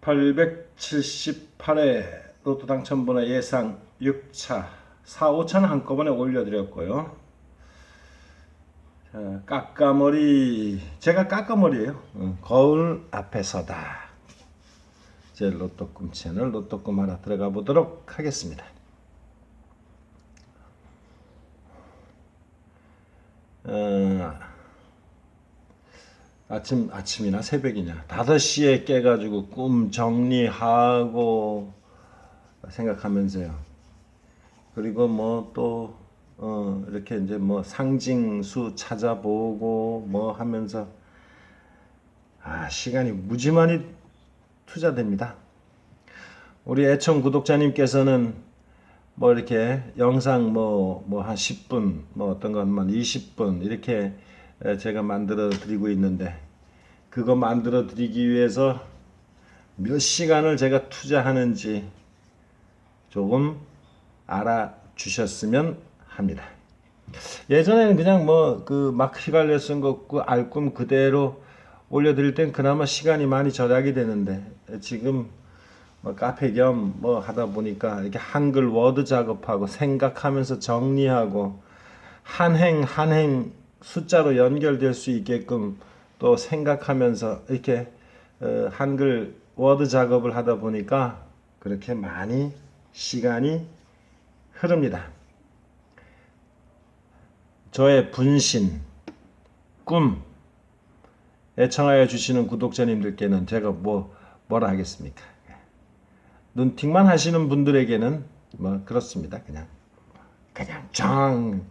878회 로또 당첨번호 예상 6차 4, 5차는 한꺼번에 올려드렸고요. 자, 까까머리 제가 까까머리예요. 어, 거울 앞에서다. 제 로또꿈 채널 로또꿈 하나 들어가 보도록 하겠습니다. 어, 아침 아침이나 새벽이냐 5시에 깨가지고 꿈 정리하고 생각하면서요. 그리고 뭐또 어, 이렇게 이제 뭐 상징수 찾아보고 뭐 하면서 아 시간이 무지 많이 투자됩니다. 우리 애청 구독자님께서는 뭐 이렇게 영상 뭐 뭐 한 10분 뭐 어떤 것만 20분 이렇게 에, 제가 만들어 드리고 있는데 그거 만들어 드리기 위해서 몇 시간을 제가 투자하는지 조금 알아주셨으면 합니다. 예전에는 그냥 뭐그막 휘갈려 쓴 거, 그 알꿈 그대로 올려드릴 땐 그나마 시간이 많이 절약이 되는데 지금 뭐 카페 겸 뭐 하다 보니까 이렇게 한글 워드 작업하고 생각하면서 정리하고 한행 한행 숫자로 연결될 수 있게끔 또 생각하면서 이렇게 어, 한글 워드 작업을 하다 보니까 그렇게 많이 시간이 흐릅니다. 저의 분신, 꿈, 애청하여 주시는 구독자님들께는 제가 뭐 뭐라 하겠습니까? 눈팅만 하시는 분들에게는 뭐 그렇습니다. 그냥 그냥 정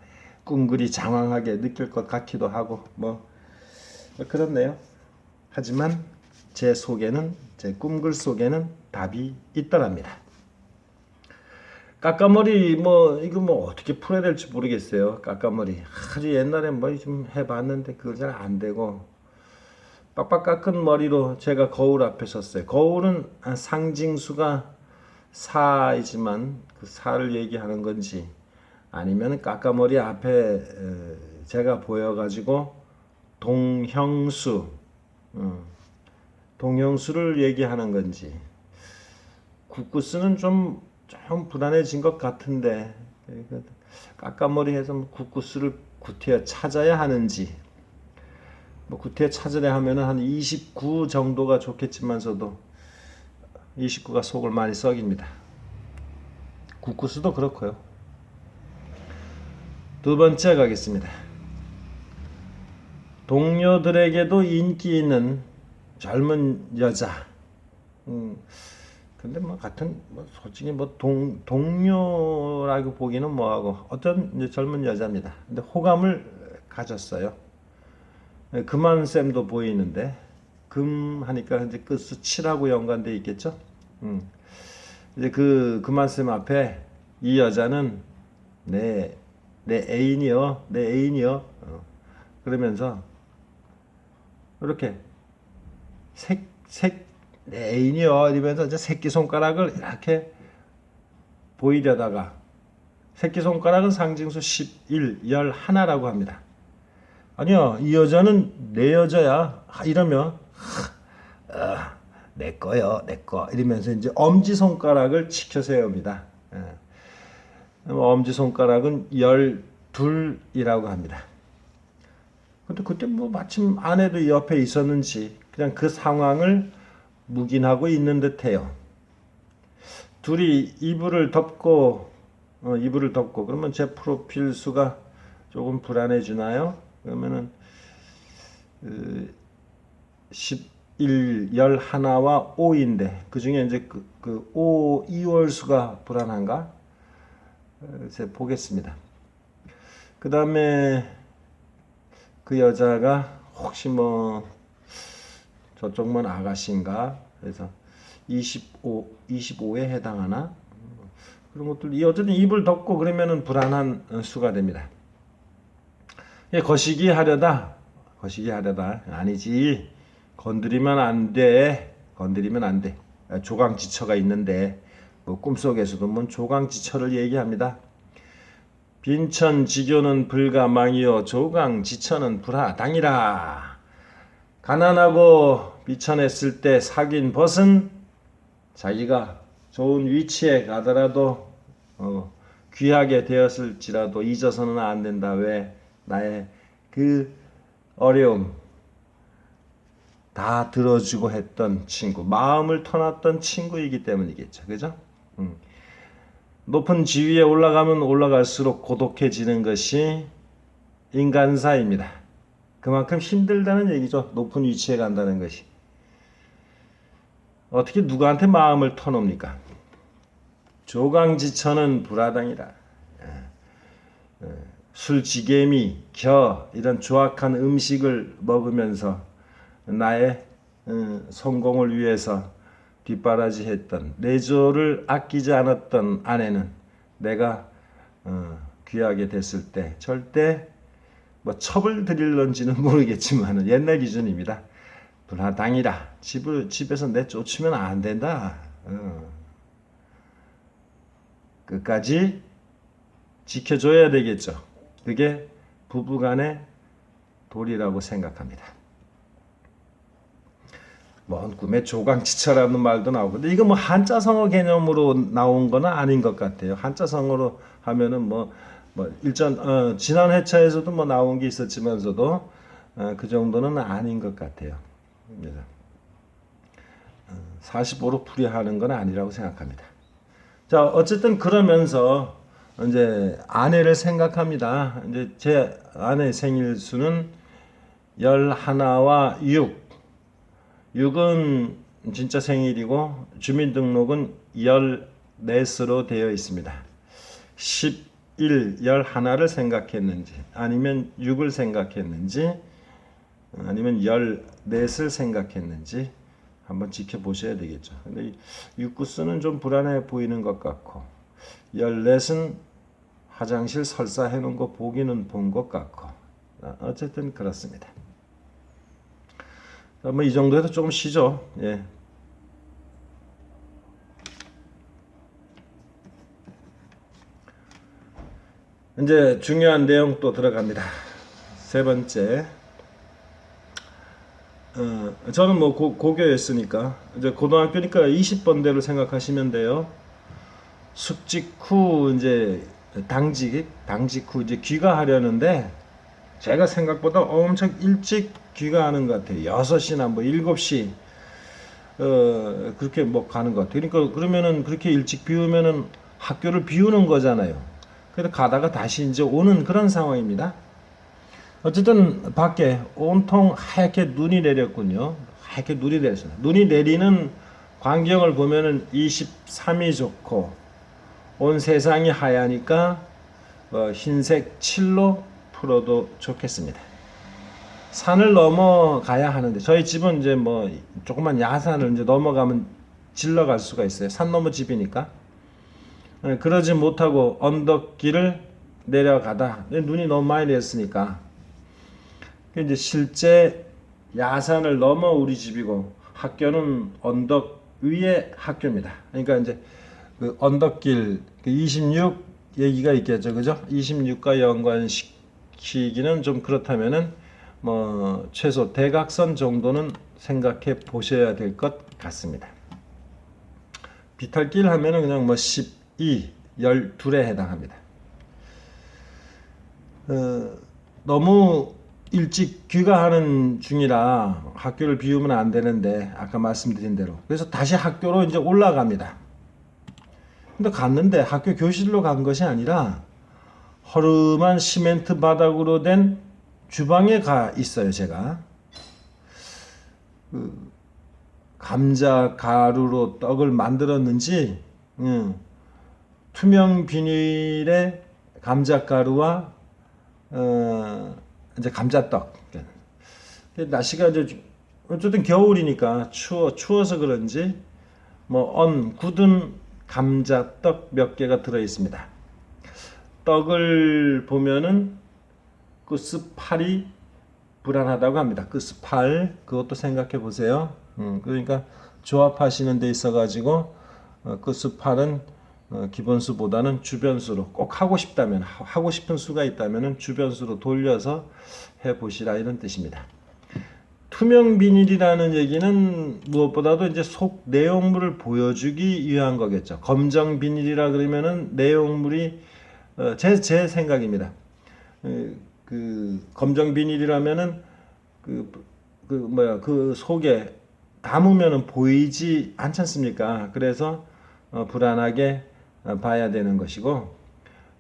꿍그리 장황하게 느낄 것 같기도 하고 뭐, 뭐 그렇네요. 하지만 제 속에는 제 꿈글 속에는 답이 있더랍니다. 까까머리 뭐 이거 뭐 어떻게 풀어야 될지 모르겠어요. 까까머리 아주 옛날에 뭐 좀 해봤는데 그거 잘 안 되고 빡빡 깎은 머리로 제가 거울 앞에 섰어요. 거울은 상징수가 사이지만 그 사를 얘기하는 건지 아니면 까까머리 앞에 에, 제가 보여가지고 동형수 어, 동형수를 얘기하는 건지 국구스는 좀, 좀 불안해진 것 같은데 그 까까머리 해서 국구스를 구태여 찾아야 하는지 뭐 구태여 찾으려 하면은 한 29 정도가 좋겠지만서도 29가 속을 많이 썩입니다. 국구스도 그렇고요. 두 번째 가겠습니다. 동료들에게도 인기 있는 젊은 여자. 음, 근데 뭐 같은 뭐 솔직히 뭐 동 동료라고 보기는 뭐하고 어떤 이제 젊은 여자입니다. 근데 호감을 가졌어요. 금한 쌤도 보이는데 금 하니까 이제 끝수 7하고 연관돼 있겠죠. 음. 이제 그 금한 쌤 앞에 이 여자는 내 내 애인이요, 내 애인이요. 어. 그러면서 이렇게 색 색 내 애인이요 이러면서 이제 새끼 손가락을 이렇게 보이려다가 새끼 손가락은 상징수 11, 열 하나라고 합니다. 아니요, 이 여자는 내 여자야. 하, 이러면 어, 내 거요, 내 거. 이러면서 이제 엄지 손가락을 치켜 세웁니다. 예. 엄지 손가락은 열둘이라고 합니다. 근데 그때 뭐 마침 아내도 옆에 있었는지 그냥 그 상황을 묵인하고 있는 듯해요. 둘이 이불을 덮고 어, 이불을 덮고 그러면 제 프로필 수가 조금 불안해지나요? 그러면은 그 11, 11와 5인데 그 중에 이제 그, 그 5, 2월 수가 불안한가? 어, 제가 보겠습니다. 그 다음에 그 여자가 혹시 뭐 저쪽만 아가씨인가? 그래서 25, 25에 해당하나? 그런 것들, 이 어쨌든 입을 덮고 그러면은 불안한 수가 됩니다. 예, 거시기 하려다, 거시기 하려다. 아니지. 건드리면 안 돼. 건드리면 안 돼. 조강지처가 있는데, 뭐 꿈속에서도 뭐 조강지처를 얘기합니다. 빈천지교는 불가망이요 조강지처는 불하당이라. 가난하고 미천했을 때 사귄 벗은 자기가 좋은 위치에 가더라도 어, 귀하게 되었을지라도 잊어서는 안 된다. 왜 나의 그 어려움 다 들어주고 했던 친구, 마음을 터놨던 친구이기 때문이겠죠. 그죠? 음. 높은 지위에 올라가면 올라갈수록 고독해지는 것이 인간사입니다. 그만큼 힘들다는 얘기죠. 높은 위치에 간다는 것이. 어떻게 누구한테 마음을 터놓습니까? 조강지천은 불화당이다. 예. 예. 술지개미, 겨 이런 조악한 음식을 먹으면서 나의 어, 성공을 위해서 뒷바라지했던 내조를 아끼지 않았던 아내는 내가 어, 귀하게 됐을 때 절대 뭐 첩을 드릴런지는 모르겠지만 옛날 기준입니다. 불화당이다. 집을 집에서 내쫓으면 안 된다. 어. 끝까지 지켜줘야 되겠죠. 그게 부부간의 도리라고 생각합니다. 먼 꿈에 조강지처라는 말도 나오고 근데 이거 뭐 한자성어 개념으로 나온 거는 아닌 것 같아요. 한자성어로 하면은 뭐, 뭐 일전 어, 지난 회차에서도 뭐 나온 게 있었지만서도 어, 그 정도는 아닌 것 같아요. 네. 어, 45로 풀이하는 건 아니라고 생각합니다. 자 어쨌든 그러면서 이제 아내를 생각합니다. 이제 제 아내 생일 수는 열하나와 육 6은 진짜 생일이고 주민등록은 14수로 되어 있습니다. 11, 11을 생각했는지 아니면 6을 생각했는지 아니면 14을 생각했는지 한번 지켜보셔야 되겠죠. 근데 6구수는 좀 불안해 보이는 것 같고 14은 화장실 설사해 놓은 거 보기는 본 것 같고 어쨌든 그렇습니다. 뭐 이 정도에서 조금 쉬죠. 예. 이제 중요한 내용 또 들어갑니다. 세 번째. 어, 저는 뭐 고, 고교였으니까 이제 고등학교니까 20번대로 생각하시면 돼요. 숙직 후 이제 당직 당직 후 이제 귀가하려는데 제가 생각보다 엄청 일찍 귀가하는 것 같아요. 6시나 뭐 7시 어, 그렇게 뭐 가는 것 같아요. 그러니까 그러면은 그렇게 일찍 비우면은 학교를 비우는 거잖아요. 그래서 가다가 다시 이제 오는 그런 상황입니다. 어쨌든 밖에 온통 하얗게 눈이 내렸군요. 하얗게 눈이 내렸어요. 눈이 내리는 광경을 보면은 23이 좋고 온 세상이 하얘니까 어, 흰색 칠로 풀어도 좋겠습니다. 산을 넘어가야 하는데 저희 집은 이제 뭐 조그만 야산을 이제 넘어가면 질러 갈 수가 있어요. 산 넘어 집이니까. 네, 그러지 못하고 언덕길을 내려가다 눈이 너무 많이 내렸으니까 이제 실제 야산을 넘어 우리 집이고 학교는 언덕 위에 학교입니다. 그러니까 이제 그 언덕길 26그 얘기가 있겠죠, 그죠? 26과 연관시키기는 좀 그렇다면은 뭐 최소 대각선 정도는 생각해 보셔야 될 것 같습니다. 비탈길 하면은 그냥 뭐 12, 12에 해당합니다. 어, 너무 일찍 귀가하는 중이라 학교를 비우면 안 되는데 아까 말씀드린 대로 그래서 다시 학교로 이제 올라갑니다. 근데 갔는데 학교 교실로 간 것이 아니라 허름한 시멘트 바닥으로 된 주방에 가 있어요, 제가. 그 감자 가루로 떡을 만들었는지 음, 투명 비닐에 감자 가루와 어, 이제 감자떡. 날씨가 이제 어쨌든 겨울이니까 추워 추워서 그런지 뭐 언 굳은 감자떡 몇 개가 들어 있습니다. 떡을 보면은 끝스팔이 불안하다고 합니다. 끝스팔 그것도 생각해 보세요. 음, 그러니까 조합하시는 데 있어 가지고 어, 끝스팔은 어, 기본수보다는 주변수로 꼭 하고 싶다면 하고 싶은 수가 있다면 주변수로 돌려서 해 보시라 이런 뜻입니다. 투명 비닐이라는 얘기는 무엇보다도 이제 속 내용물을 보여주기 위한 거겠죠. 검정 비닐이라 그러면은 내용물이 어, 제, 제 생각입니다. 에, 그 검정 비닐이라면은 그, 그 뭐야 그 속에 담으면은 보이지 않지 않습니까? 그래서 어, 불안하게 어, 봐야 되는 것이고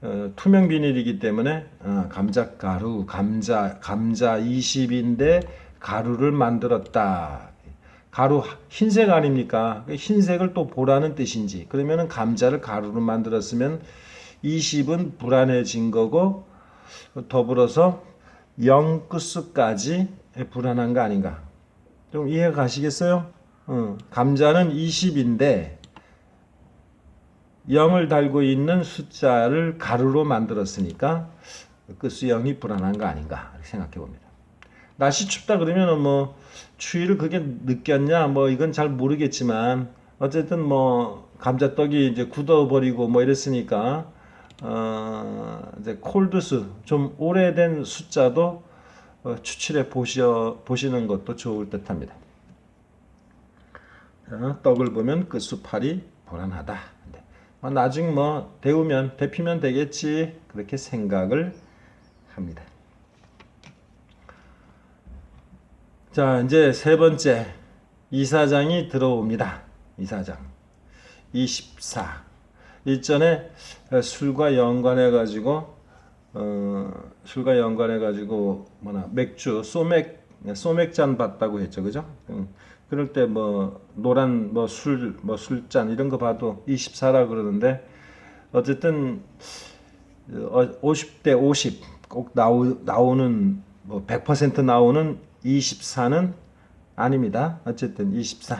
어, 투명 비닐이기 때문에 어, 감자 가루, 감자 감자 20인데 가루를 만들었다. 가루 흰색 아닙니까? 그 흰색을 또 보라는 뜻인지. 그러면은 감자를 가루로 만들었으면 20은 불안해진 거고 더불어서 0 끝수까지 불안한 거 아닌가? 좀 이해 가시겠어요? 어, 감자는 20인데 0을 달고 있는 숫자를 가루로 만들었으니까 끝수 0이 불안한 거 아닌가 생각해 봅니다. 날씨 춥다 그러면은 뭐 추위를 그게 느꼈냐 뭐 이건 잘 모르겠지만 어쨌든 뭐 감자떡이 이제 굳어버리고 뭐 이랬으니까 어 이제 콜드스 좀 오래된 숫자도 어, 추출해 보셔 보시는 것도 좋을 듯합니다. 자, 떡을 보면 끝수 팔이 불안하다. 네. 뭐 나중 뭐 데우면 데피면 되겠지 그렇게 생각을 합니다. 자, 이제 세 번째 이사장이 들어옵니다. 이사장 24 일전에 술과 연관해 가지고 어, 술과 연관해 가지고 뭐나 맥주 소맥 소맥 잔 봤다고 했죠, 그죠? 음, 그럴 때 뭐 노란 뭐 술 뭐 술잔 이런 거 봐도 24라 그러는데 어쨌든 어, 50대 50 꼭 나오, 나오는 뭐 100% 나오는 24는 아닙니다. 어쨌든 24.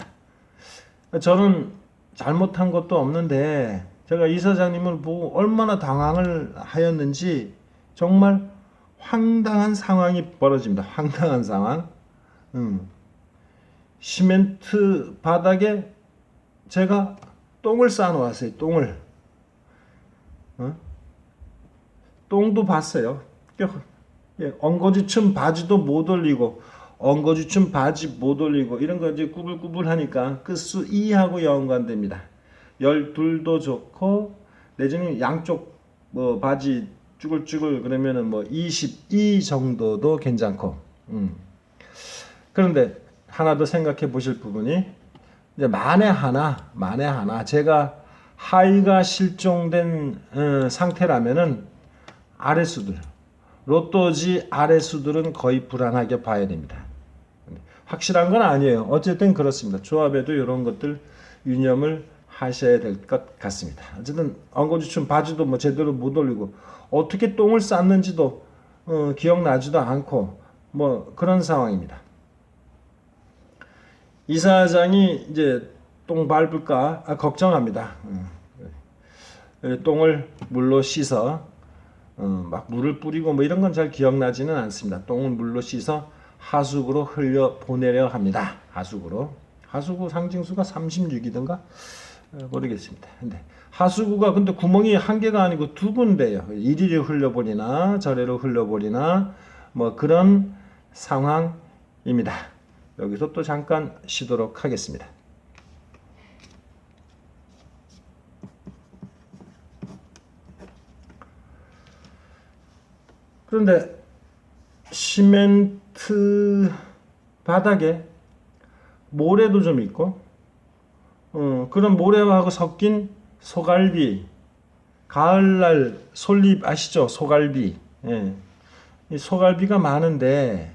저는 잘못한 것도 없는데 제가 이 사장님을 보고 얼마나 당황을 하였는지 정말 황당한 상황이 벌어집니다. 황당한 상황. 음. 시멘트 바닥에 제가 똥을 쌓아놓았어요. 똥을. 어? 똥도 봤어요. 예, 엉거주춤 바지도 못 올리고 엉거주춤 바지 못 올리고 이런 거 이제 꾸불꾸불하니까 끝수 2하고 연관됩니다. 12도 좋고 내지는 양쪽 뭐 바지 쭈글쭈글 그러면은 뭐 22 정도도 괜찮고 음. 그런데 하나 더 생각해 보실 부분이 이제 만에 하나 만에 하나 제가 하의가 실종된 어, 상태라면은 아래수들 로또지 아래수들은 거의 불안하게 봐야 됩니다. 확실한 건 아니에요. 어쨌든 그렇습니다. 조합에도 이런 것들 유념을 하셔야 될 것 같습니다. 어쨌든 엉거주춤 바지도 뭐 제대로 못 올리고 어떻게 똥을 쌌는지도 어, 기억나지도 않고 뭐 그런 상황입니다. 이사장이 이제 똥 밟을까 아, 걱정합니다. 음. 똥을 물로 씻어 어, 막 물을 뿌리고 뭐 이런 건 잘 기억나지는 않습니다. 똥을 물로 씻어 하수구로 흘려 보내려 합니다. 하수구로. 하수구 상징수가 36이든가 어, 모르겠습니다. 근데 하수구가 근데 구멍이 한 개가 아니고 두 군데요. 이리로 흘려버리나 저리로 흘려버리나 뭐 그런 상황입니다. 여기서 또 잠깐 쉬도록 하겠습니다. 그런데 시멘트 바닥에 모래도 좀 있고 어, 그런 모래하고 섞인 소갈비 가을날 솔잎 아시죠? 소갈비 예. 이 소갈비가 많은데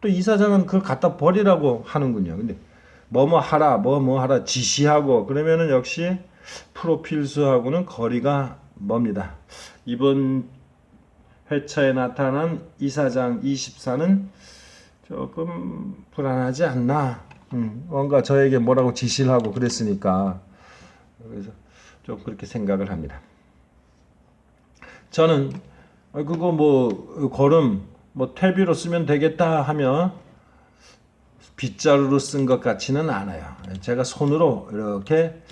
또 이사장은 그걸 갖다 버리라고 하는군요. 근데 뭐뭐 하라 뭐뭐 하라 지시하고 그러면은 역시 프로필수하고는 거리가 멉니다. 이번 회차에 나타난 이사장 24는 조금 불안하지 않나. 음, 뭔가 저에게 뭐라고 지시를 하고 그랬으니까 그래서 좀 그렇게 생각을 합니다. 저는 그거 뭐 걸음 뭐 퇴비로 쓰면 되겠다 하면 빗자루로 쓴 것 같지는 않아요. 제가 손으로 이렇게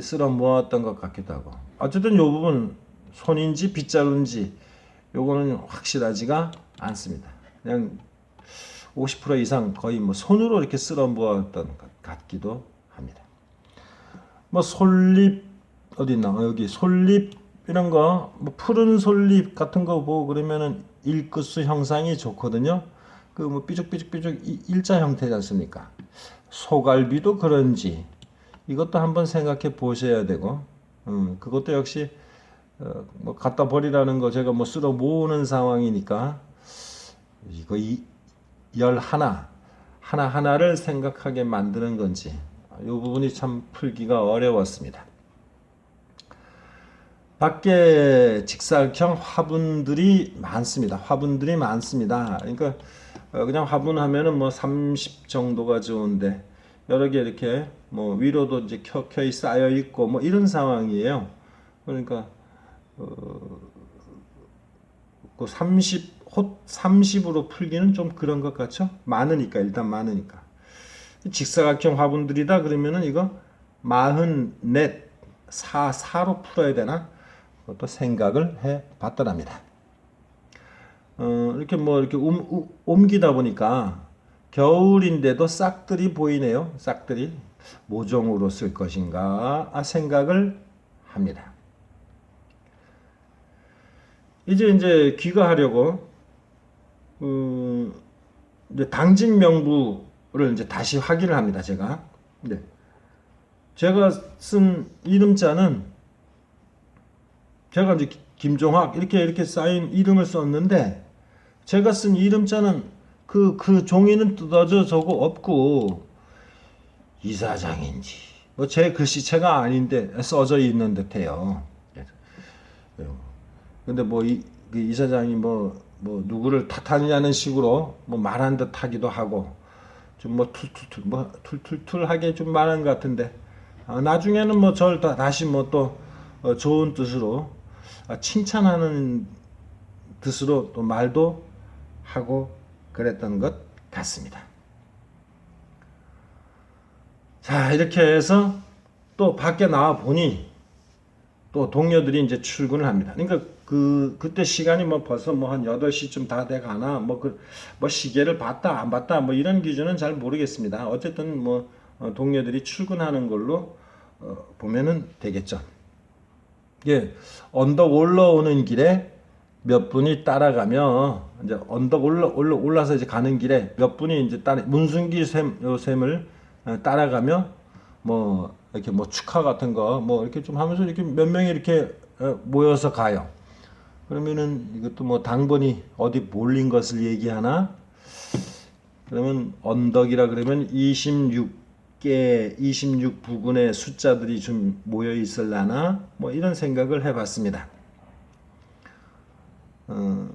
쓸어 모았던 것 같기도 하고 어쨌든 이 부분 손인지 빗자루인지 요거는 확실하지가 않습니다. 그냥 50% 이상 거의 뭐 손으로 이렇게 쓸어 모았던 것 같기도 합니다. 뭐 솔잎 어디 있나 어, 여기 솔잎 이런 거 뭐 푸른 솔잎 같은 거 보고 그러면은 일끝수 형상이 좋거든요. 그 뭐 삐죽삐죽삐죽 이- 일자 형태지 않습니까? 소갈비도 그런지 이것도 한번 생각해 보셔야 되고, 음, 그것도 역시 어, 뭐 갖다 버리라는 거 제가 뭐 쓸어 모으는 상황이니까 이거 이, 열 하나 하나 하나를 생각하게 만드는 건지 이 부분이 참 풀기가 어려웠습니다. 밖에 직사각형 화분들이 많습니다. 화분들이 많습니다. 그러니까 어, 그냥 화분 하면은 뭐 30 정도가 좋은데 여러 개 이렇게 뭐 위로도 이제 켜켜이 쌓여 있고 뭐 이런 상황이에요. 그러니까 그 30, 호 30으로 풀기는 좀 그런 것 같죠? 많으니까, 일단 많으니까. 직사각형 화분들이다 그러면은 이거 44, 4, 4로 풀어야 되나? 그것도 생각을 해 봤더랍니다. 어, 이렇게 뭐 이렇게 움, 우- 옮기다 보니까 겨울인데도 싹들이 보이네요. 싹들이. 모종으로 쓸 것인가 아, 생각을 합니다. 이제 이제 귀가하려고 그 이제 당직 명부를 이제 다시 확인을 합니다. 제가. 네. 제가 쓴 이름자는 제가 이제 기- 김종학 이렇게 이렇게 쌓인 이름을 썼는데 제가 쓴 이름자는 그그 종이는 뜯어져 저거 없고 이사장인지 뭐 제 글씨체가 아닌데 써져 있는 듯해요. 근데 뭐 이 그 이사장이 뭐 뭐 누구를 탓하느냐는 식으로 뭐 말한 듯 하기도 하고 좀 뭐 툴툴툴 뭐 툴툴툴하게 좀 말한 것 같은데 아, 나중에는 뭐 저를 다, 다시 뭐 또 좋은 뜻으로 아, 칭찬하는 뜻으로 또 말도 하고 그랬던 것 같습니다. 자 이렇게 해서 또 밖에 나와 보니 또 동료들이 이제 출근을 합니다. 그러니까 그 그때 시간이 뭐 벌써 뭐 한 8시쯤 다 돼 가나 뭐그뭐 시계를 봤다 안 봤다 뭐 이런 기준은 잘 모르겠습니다. 어쨌든 뭐 어, 동료들이 출근하는 걸로 어, 보면은 되겠죠. 예. 언덕 올라오는 길에 몇 분이 따라가며 이제 언덕 올라 올라 올라서 이제 가는 길에 몇 분이 이제 따라 문순기 샘, 요 샘을 어, 따라가며 뭐 이렇게 뭐 축하 같은 거 뭐 이렇게 좀 하면서 이렇게 몇 명이 이렇게 어, 모여서 가요. 그러면은 이것도 뭐 당번이 어디 몰린 것을 얘기하나? 그러면 언덕이라 그러면 26개, 26 부근의 숫자들이 좀 모여 있을라나? 뭐 이런 생각을 해봤습니다. 어,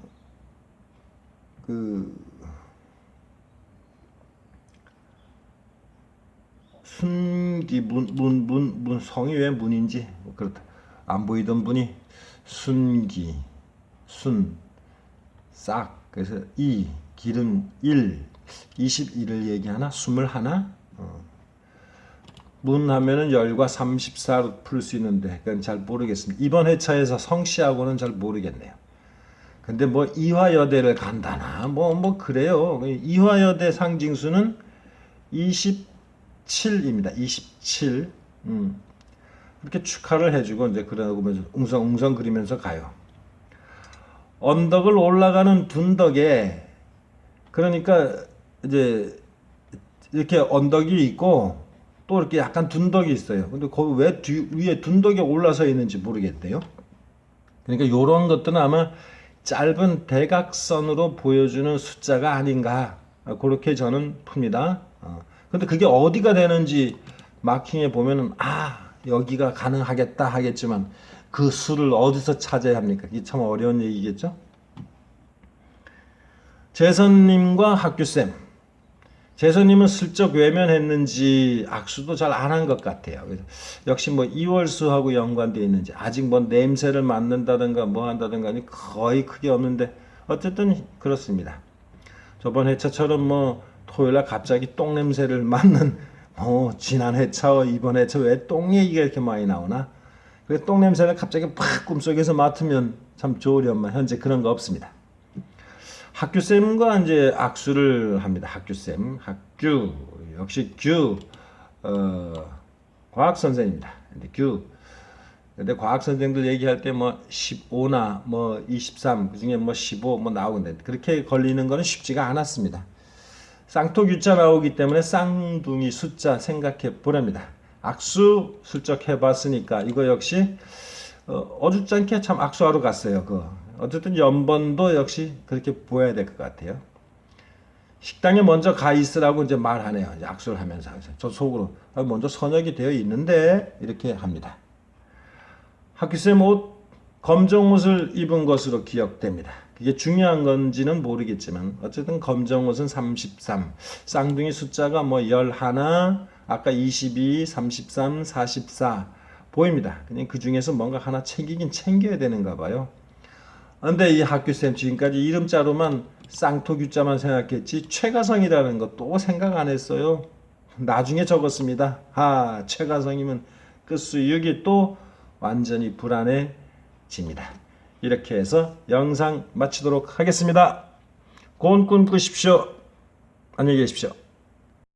그 순기 문 문 문 문 성이 왜 문인지 뭐 그렇다 안 보이던 분이 순기 순싹 그래서 이 기름 1 21을 얘기하나 21 어. 문 하면은 열과 34로 풀 수 있는데 그건 잘 모르겠습니다. 이번 회차에서 성씨하고는 잘 모르겠네요. 근데 뭐 이화여대를 간다나 뭐뭐 그래요. 이화여대 상징수는 27입니다. 27. 음. 이렇게 축하를 해주고 이제 그러고 웅성웅성 그리면서 가요. 언덕을 올라가는 둔덕에 그러니까 이제 이렇게 언덕이 있고 또 이렇게 약간 둔덕이 있어요. 근데 거기 왜 뒤, 위에 둔덕이 올라서 있는지 모르겠대요. 그러니까 이런 것들은 아마 짧은 대각선으로 보여주는 숫자가 아닌가 그렇게 저는 풉니다. 어. 근데 그게 어디가 되는지 마킹해 보면은 아 여기가 가능하겠다 하겠지만 그 수를 어디서 찾아야 합니까? 이게 참 어려운 얘기겠죠? 재선님과 학규쌤. 재선님은 슬쩍 외면했는지 악수도 잘 안 한 것 같아요. 역시 뭐 이월수하고 연관되어 있는지 아직 뭐 냄새를 맡는다든가 뭐 한다든가 거의 크게 없는데 어쨌든 그렇습니다. 저번 회차처럼 뭐 토요일날 갑자기 똥 냄새를 맡는 어 지난 회차와 이번 회차 왜 똥 얘기가 이렇게 많이 나오나? 그래 똥 냄새를 갑자기 팍 꿈속에서 맡으면 참 좋으련만 현재 그런 거 없습니다. 학교쌤과 이제 악수를 합니다. 학교쌤, 학규 역시 규 어, 과학 선생입니다. 근데 규 근데 과학 선생들 얘기할 때 뭐 15나 뭐 23, 그 중에 뭐 15 뭐 나오는데 그렇게 걸리는 거는 쉽지가 않았습니다. 쌍톡 유자 나오기 때문에 쌍둥이 숫자 생각해 보랍니다. 악수 슬쩍 해 봤으니까 이거 역시 어, 어줍잖게 참 악수하러 갔어요. 그 어쨌든 연번도 역시 그렇게 보여야 될 것 같아요. 식당에 먼저 가 있으라고 이제 말하네요. 이제 악수를 하면서 저 속으로 아, 먼저 선역이 되어 있는데 이렇게 합니다. 학교쌤 옷 검정 옷을 입은 것으로 기억됩니다. 그게 중요한 건지는 모르겠지만 어쨌든 검정 옷은 33, 쌍둥이 숫자가 뭐 11, 아까 22, 33, 44 보입니다. 그냥 그 중에서 뭔가 하나 챙기긴 챙겨야 되는가 봐요. 근데 이 학교쌤 지금까지 이름자로만 쌍토규자만 생각했지 최가성이라는 것도 생각 안 했어요. 나중에 적었습니다. 아 최가성이면 끝수육이 또 완전히 불안해집니다. 이렇게 해서 영상 마치도록 하겠습니다. 고운 꿈 꾸십시오. 안녕히 계십시오.